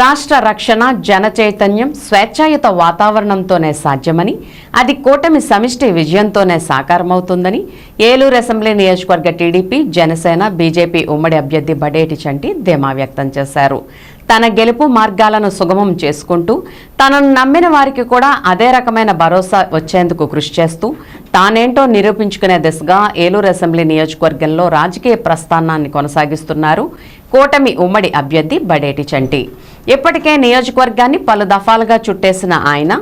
రాష్ట్ర రక్షణ జన చైతన్యం స్వేచ్ఛాయుత వాతావరణంతోనే సాధ్యమని అది కూటమి సమిష్టి విజయంతోనే సాకారమవుతుందని ఏలూరు అసెంబ్లీ నియోజకవర్గ టీడీపీ జనసేన బీజేపీ ఉమ్మడి అభ్యర్థి బడేటి చంటి ధీమా వ్యక్తం చేశారు. తన గెలుపు మార్గాలను సుగమం చేసుకుంటూ తనను నమ్మిన వారికి కూడా అదే రకమైన భరోసా వచ్చేందుకు కృషి చేస్తూ తానేంటో నిరూపించుకునే దిశగా ఏలూరు అసెంబ్లీ నియోజకవర్గంలో రాజకీయ ప్రస్థానాన్ని కొనసాగిస్తున్నారు. కూటమి ఉమ్మడి అభ్యర్థి బడేటి చంటి. ఇప్పటికే నియోజకవర్గాన్ని పలు దఫాలుగా చుట్టేసిన ఆయన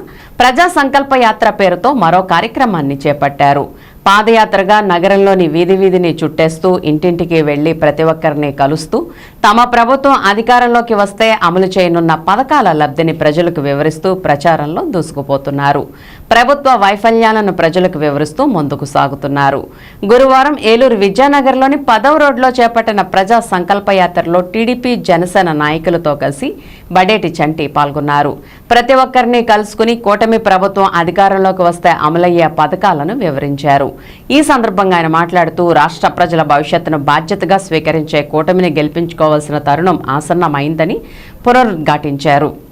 ప్రజా సంకల్ప యాత్ర పేరుతో మరో కార్యక్రమాన్ని చేపట్టారు. పాదయాత్రగా నగరంలోని వీధి వీధిని చుట్టేస్తూ ఇంటింటికి వెళ్ళి ప్రతి ఒక్కరిని కలుస్తూ తమ ప్రభుత్వం అధికారంలోకి వస్తే అమలు చేయనున్న పథకాల లబ్ధిని ప్రజలకు వివరిస్తూ ప్రచారంలో దూసుకుపోతున్నారు. ప్రభుత్వ వైఫల్యాలను ప్రజలకు వివరిస్తూ ముందుకు సాగుతున్నారు. గురువారం ఏలూరు విద్యానగర్లోని పదవ రోడ్లో చేపట్టిన ప్రజా సంకల్పయాత్రలో టీడీపీ జనసేన నాయకులతో కలిసి బడేటి చంటి పాల్గొన్నారు. ప్రతి ఒక్కరిని కలుసుకుని కూటమి ప్రభుత్వం అధికారంలోకి వస్తే అమలయ్యే పథకాలను వివరించారు. ఈ సందర్భంగా ఆయన మాట్లాడుతూ రాష్ట్ర ప్రజల భవిష్యత్తును బాధ్యతగా స్వీకరించే కూటమిని గెలిపించుకోవాల్సిన తరుణం ఆసన్నమైందని పునరుద్ఘాటించారు.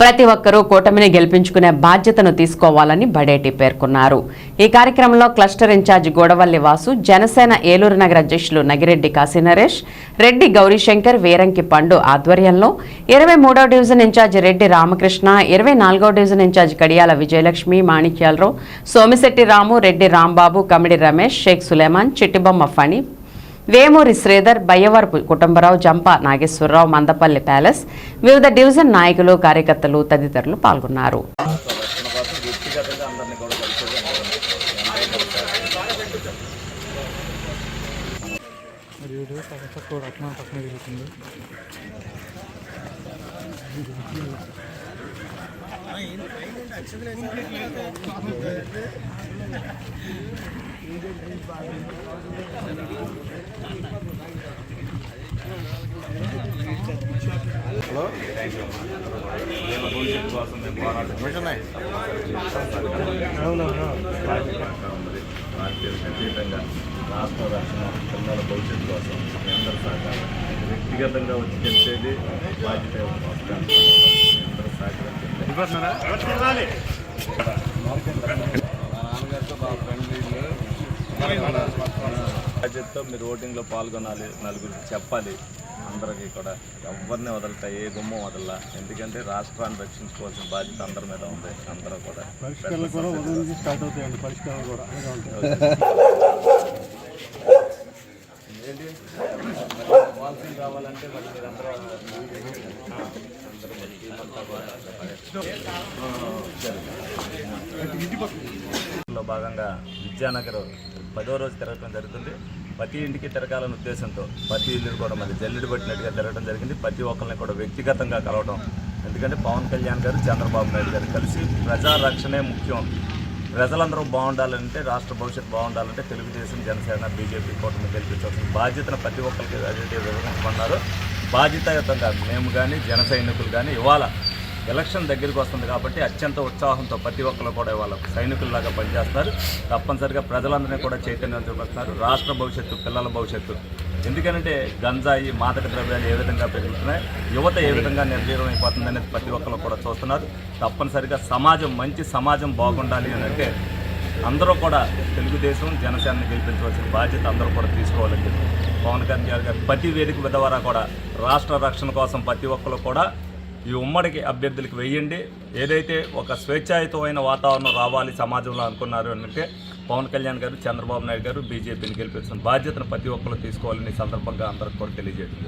ప్రతి ఒక్కరూ కూటమిని గెలిపించుకునే బాధ్యతను తీసుకోవాలని బడేటి పేర్కొన్నారు. ఈ కార్యక్రమంలో క్లస్టర్ ఇన్ఛార్జి గోడవల్లి వాసు జనసేన ఏలూరు నగర అధ్యక్షులు నగిరెడ్డి కాశీనరేష్ రెడ్డి గౌరీశంకర్ వీరంకి పండు ఆధ్వర్యంలో ఇరవై మూడవ డివిజన్ ఇన్ఛార్జి రెడ్డి రామకృష్ణ ఇరవై నాలుగో division incharge Kadiyala Vijayalakshmi Manikyalarao Somisetti Ramu Reddy Rambabu Kamidi Ramesh Sheikh Suleman Chittibomma Phani Vemuri Sridhar Bayyavarapu Kutumbarao Jampa Nageswararao Mandapalli palace వివిధ డివిజన్ నాయకులు కార్యకర్తలు తదితరులు పాల్గొన్నారు. హలో కోసం వ్యక్తిగతంగా ఉంది అతీతంగా రాష్ట్ర రక్షణ పిల్లల భవిష్యత్తు కోసం మీ అందరూ సహకారం వ్యక్తిగతంగా వచ్చి తెలిసేది బాధ్యత వస్తాను అందరూ మా నాన్నగారితో బాగా ఫ్రెండ్ బాధ్యతతో మీరు ఓటింగ్లో పాల్గొనాలి నలుగురికి చెప్పాలి. అందరికీ కూడా ఎవరిని వదలతా ఏ గుమ్మం వదలలా. ఎందుకంటే రాష్ట్రాన్ని రక్షించుకోవాల్సిన బాధ్యత అందరి మీద ఉంది. అందరూ కూడా ఏంటి? కావాలంటే మరి మీరందరూ అందరూ భాగంగా విద్యానగర్ పదో రోజు తిరగడం జరుగుతుంది. ప్రతి ఇంటికి తిరగాలనే ఉద్దేశంతో ప్రతి ఇల్లు కూడా మరి జల్లెడు పట్టినట్టుగా తిరగడం జరిగింది. ప్రతి ఒక్కరిని కూడా వ్యక్తిగతంగా కలవడం ఎందుకంటే పవన్ కళ్యాణ్ గారు చంద్రబాబు నాయుడు గారు కలిసి ప్రజా రక్షణే ముఖ్యం. ప్రజలందరూ బాగుండాలంటే రాష్ట్ర భవిష్యత్తు బాగుండాలంటే తెలుగుదేశం జనసేన బీజేపీ కూటమి గెలిపించాల్సిన బాధ్యతను ప్రతి ఒక్కరికి అదే వివరించమన్నారు బాధ్యతాయుతంగా మేము కానీ జన సైనికులు కానీ ఇవాళ ఎలక్షన్ దగ్గరికి వస్తుంది కాబట్టి అత్యంత ఉత్సాహంతో ప్రతి ఒక్కరు కూడా వాళ్ళ సైనికుల్లాగా పనిచేస్తారు. తప్పనిసరిగా ప్రజలందరినీ కూడా చైతన్యం చూపిస్తున్నారు. రాష్ట్ర భవిష్యత్తు పిల్లల భవిష్యత్తు. ఎందుకంటే గంజాయి మాదక ద్రవ్యాలు ఏ విధంగా పెరుగుతున్నాయి యువత ఏ విధంగా నిర్వీర్యం అయిపోతుంది అనేది ప్రతి ఒక్కరు కూడా చూస్తున్నారు. తప్పనిసరిగా సమాజం మంచి సమాజం బాగుండాలి అని అంటే అందరూ కూడా తెలుగుదేశం జనసేనని గెలిపించవలసిన బాధ్యత అందరూ కూడా తీసుకోవాలని చెప్పి పవన్ కళ్యాణ్ గారు ప్రతి వేదిక ద్వారా కూడా రాష్ట్ర రక్షణ కోసం ప్రతి ఒక్కరు కూడా ఈ ఉమ్మడికి అభ్యర్థులకు వెయ్యండి ఏదైతే ఒక స్వేచ్ఛాయుతమైన వాతావరణం రావాలి సమాజంలో అనుకున్నారు అంటే పవన్ కళ్యాణ్ గారు చంద్రబాబు నాయుడు గారు బీజేపీని గెలిపించిన బాధ్యతను ప్రతి ఒక్కరు తీసుకోవాలని సందర్భంగా అందరికి కూడా తెలియజేయడం